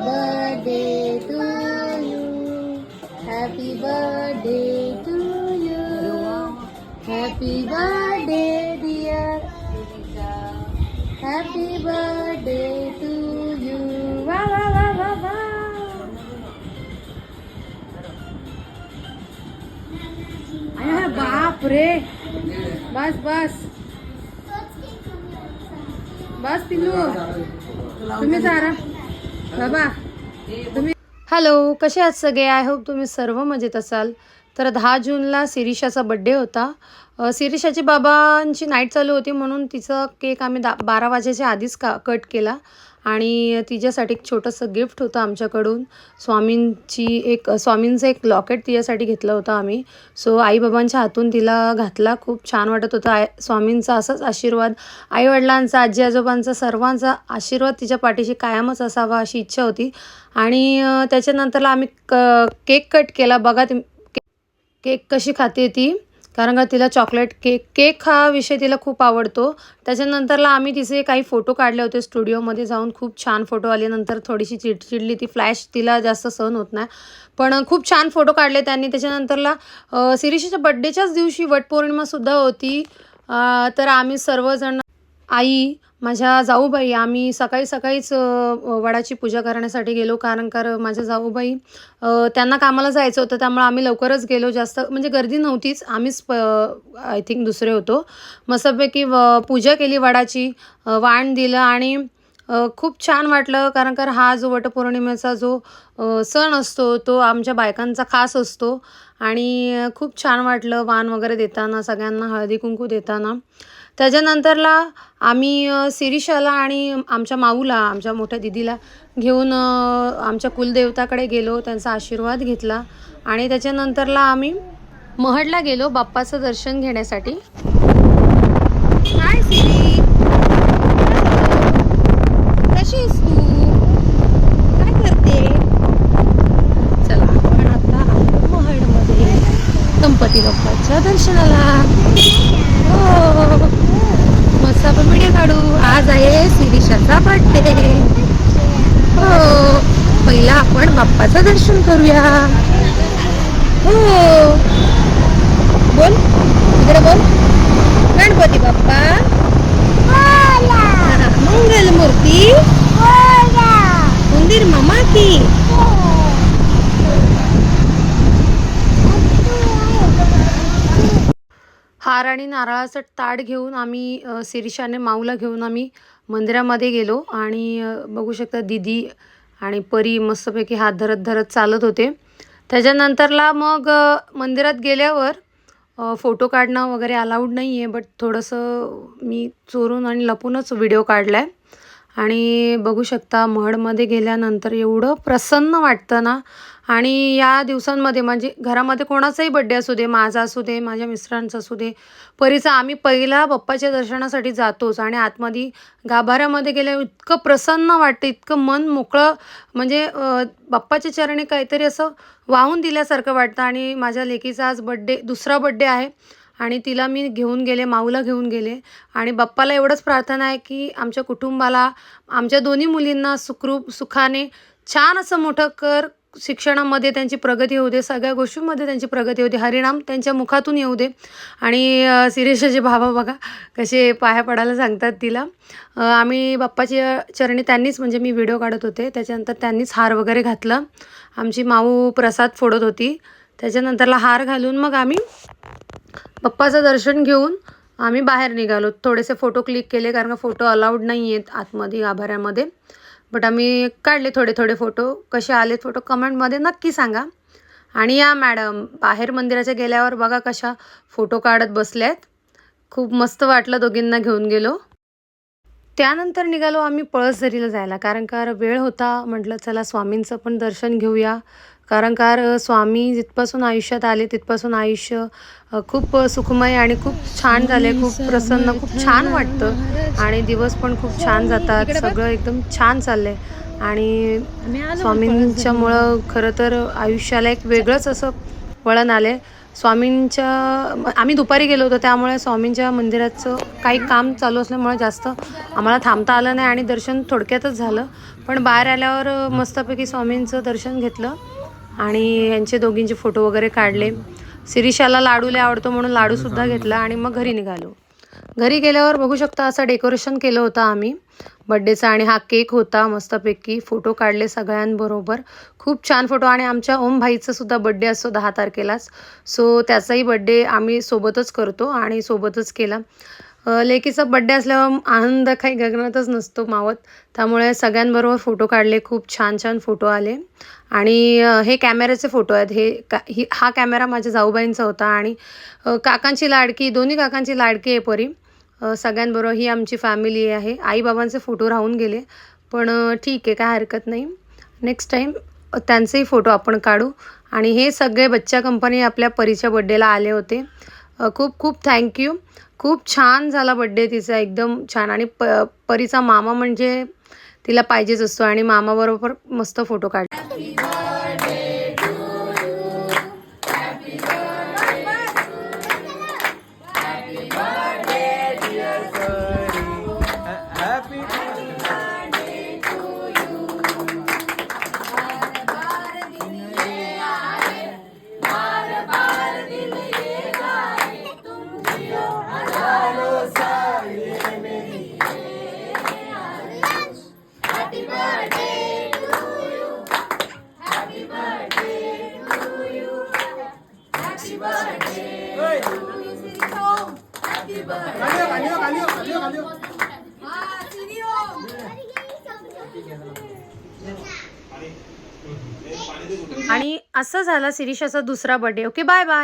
birthday to you. Happy birthday to you. Happy birthday, dear. Happy birthday to you. वा वा वा वा वा. अरे बाप रे बस बस बस पिल्लू तुम्ही जारा बाबा तुम्ही हॅलो कसे आहात सगळे? आय होप तुम्ही सर्व मजेत असाल. तर दहा जूनला शिरीषाचा बड्डे होता. शिरीषाची बाबांची नाईट चालू होती म्हणून तिचा केक आम्ही दा बारा वाजेच्या आधीच का कट केला. आणि तिच्यासाठी एक छोटंसं गिफ्ट होतं आमच्याकडून. स्वामींची एक स्वामींचं एक लॉकेट तिच्यासाठी घेतलं होतं आम्ही. सो आईबाबांच्या हातून तिला घातला. खूप छान वाटत होतं. आय स्वामींचा असाच आशीर्वाद. आईवडिलांचा आजी आजोबांचा सर्वांचा आशीर्वाद तिच्या पाठीशी कायमच असावा अशी इच्छा होती. आणि त्याच्यानंतरला आम्ही क केक कट केला. बघा ती केक कशी खाते ती. कारण का तिला चॉकलेट केक केक हा विषय तिला खूप आवडतो. त्याच्यानंतरला आम्ही तिचे काही फोटो काढले होते स्टुडिओमध्ये जाऊन. खूप छान फोटो आले नंतर थोडीशी चिडचिडली. ती फ्लॅश तिला जास्त सहन होत नाही. पण खूप छान फोटो काढले त्यांनी. त्याच्यानंतरला अ, बड्डेच्याच दिवशी वटपौर्णिमासुद्धा होती. तर आम्ही सर्वजण आई माझ्या जाऊबाई आम्ही सकाळी सकाळीच वडाची पूजा करण्यासाठी गेलो. कारण कर माझ्या जाऊबाई त्यांना कामाला जायचं होतं. त्यामुळे आम्ही लवकरच गेलो. जास्त म्हणजे गर्दी नव्हतीच. आम्हीच आय थिंक दुसरे होतो. मस्तपैकी व पूजा केली वडाची. वाण दिलं आणि खूप छान वाटलं. कारण का हा जो वटपौर्णिमेचा जो सण असतो तो आमच्या बायकांचा खास असतो. आणि खूप छान वाटलं वाण वगैरे देताना सगळ्यांना हळदी कुंकू देताना. त्याच्यानंतरला आम्ही अ, शिरीषाला आणि आमच्या माऊला आमच्या मोठ्या दिदीला घेऊन आमच्या कुलदेवताकडे गेलो त्यांचा आशीर्वाद घेतला आणि त्याच्यानंतरला आम्ही महडला गेलो बाप्पाचं दर्शन घेण्यासाठी. हाय सिरी कशी तू? काय करते? चला आपण आता महडमध्ये गणपती बाप्पाच्या दर्शनाला. मस्त आपण व्हिडिओ काढू. आज आहे शिरीषाचा बर्थडे हो. पहिला आपण बाप्पाचं दर्शन करूया. हो. बोल. इकडे बोल. गणपती बाप्पा. मंगल मूर्ती मंदिर मामा की तार आणि नारळाचं ताट घेऊन आम्ही शिरीषाने माऊला घेऊन आम्ही मंदिरामध्ये गेलो. आणि बघू शकता दिदी आणि परी मस्तपैकी हात धरत धरत चालत होते. त्याच्यानंतरला मग मंदिरात गेल्यावर फोटो काढणं वगैरे अलाउड नाही आहे बट थोडंसं मी चोरून आणि लपूनच व्हिडिओ काढला आहे आणि बघू शकता महडमध्ये गेल्यानंतर एवढं प्रसन्न वाटतं ना. आणि या दिवसांमध्ये म्हणजे घरामध्ये कोणाचाही बड्डे असू दे माझा असू दे माझ्या मिस्टरांचा असू दे परीचा आम्ही पहिला बाप्पाच्या दर्शनासाठी जातोच. आणि आतमध्ये गाभाऱ्यामध्ये गेल्यावर इतकं प्रसन्न वाटतं इतकं मन मोकळं म्हणजे बाप्पाच्या चरणी काहीतरी असं वाहून दिल्यासारखं वाटतं. आणि माझ्या लेकीचा आज बड्डे दुसरा बड्डे आहे. आणि तिला मी घेऊन गेले माऊला घेऊन गेले. आणि बाप्पाला एवढंच प्रार्थना आहे की आमच्या कुटुंबाला आमच्या दोन्ही मुलींना सुखरूप सुखाने छान असं मोठं कर शिक्षणामध्ये त्यांची प्रगती होऊ दे सगळ्या गोष्टींमध्ये त्यांची प्रगती होऊ दे हरिणाम त्यांच्या मुखातून येऊ दे. आणि अ, भावा बघा कसे पाया पडायला सांगतात तिला. आम्ही बाप्पाच्या चरणी त्यांनीच म्हणजे मी व्हिडिओ काढत होते. त्याच्यानंतर त्यांनीच हार वगैरे घातलं. आमची माऊ प्रसाद फोडत होती. त्याच्यानंतरला हार घालून मग आम्ही पप्पाचं दर्शन घेऊन आम्ही बाहेर निघालो. थोडेसे फोटो क्लिक केले कारण का फोटो अलाउड नाही आहेत आतमध्ये आभाऱ्यामध्ये. बट आम्ही काढले थोडे थोडे फोटो. कसे आले फोटो कमेंटमध्ये नक्की सांगा. आणि या मॅडम बाहेर मंदिराच्या गेल्यावर बघा कशा फोटो काढत बसल्यात. खूप मस्त वाटलं दोघींना घेऊन गेलो. त्यानंतर निघालो आम्ही पळसरीला जायला. कारण का वेळ होता. म्हटलं चला स्वामींचं पण दर्शन घेऊया. कारण कार स्वामी जिथपासून आयुष्यात आले तिथपासून आयुष्य खूप सुखमय आणि खूप छान झाले खूप प्रसन्न खूप छान वाटतं. आणि दिवस पण खूप छान जातात सगळं एकदम छान चाललंय. आणि स्वामींच्यामुळं खरं तर आयुष्याला एक वेगळंच असं वळण आले स्वामींच्या आम्ही दुपारी गेलो होतो त्यामुळे स्वामींच्या मंदिराचं काही काम चालू असल्यामुळे जास्त आम्हाला थांबता आलं नाही आणि दर्शन थोडक्यातच झालं. पण बाहेर आल्यावर मस्तपैकी स्वामींचं दर्शन घेतलं. आणि यांचे दोघींचे फोटो वगैरे काढले. शिरीषाला लाडू लय आवडतो म्हणून लाडूसुद्धा घेतला आणि मग घरी निघालो. घरी गेल्यावर बघू शकता असं डेकोरेशन केलं होतं आम्ही. बड्डेचा आणि हा केक होता मस्तपैकी. फोटो काढले सगळ्यांबरोबर. खूप छान फोटो आणि आमच्या ओम भाईचा सुद्धा बड्डे असतो दहा तारखेलाच. सो त्याचाही बड्डे आम्ही सोबतच करतो आणि सोबतच केला. लेकीचा बड्डे असल्यावर आनंद काही गगनातच नसतो मावत. त्यामुळे सगळ्यांबरोबर फोटो काढले खूप छान छान फोटो आले. आणि हे कॅमेऱ्याचे फोटो आहेत. हे का ही हा कॅमेरा माझ्या जाऊबाईंचा होता आणि काकांची लाडकी दोन्ही काकांची लाडकी आहे परी. सगळ्यांबरोबर ही आमची फॅमिली आहे. आईबाबांचे फोटो राहून गेले. पण ठीक आहे काय हरकत नाही. नेक्स्ट टाईम त्यांचेही फोटो आपण काढू. आणि हे सगळे बच्चा कंपनी आपल्या परीच्या बड्डेला आले होते. खूप खूप थँक्यू खूप छान झाला बड्डे तिचा एकदम छान. आणि प परीचा मामा म्हणजे तिला पाहिजेच असतो आणि मामाबरोबर मस्त फोटो काढले आणि असं झाला शिरीषाचा दुसरा बर्थडे ओके बाय बाय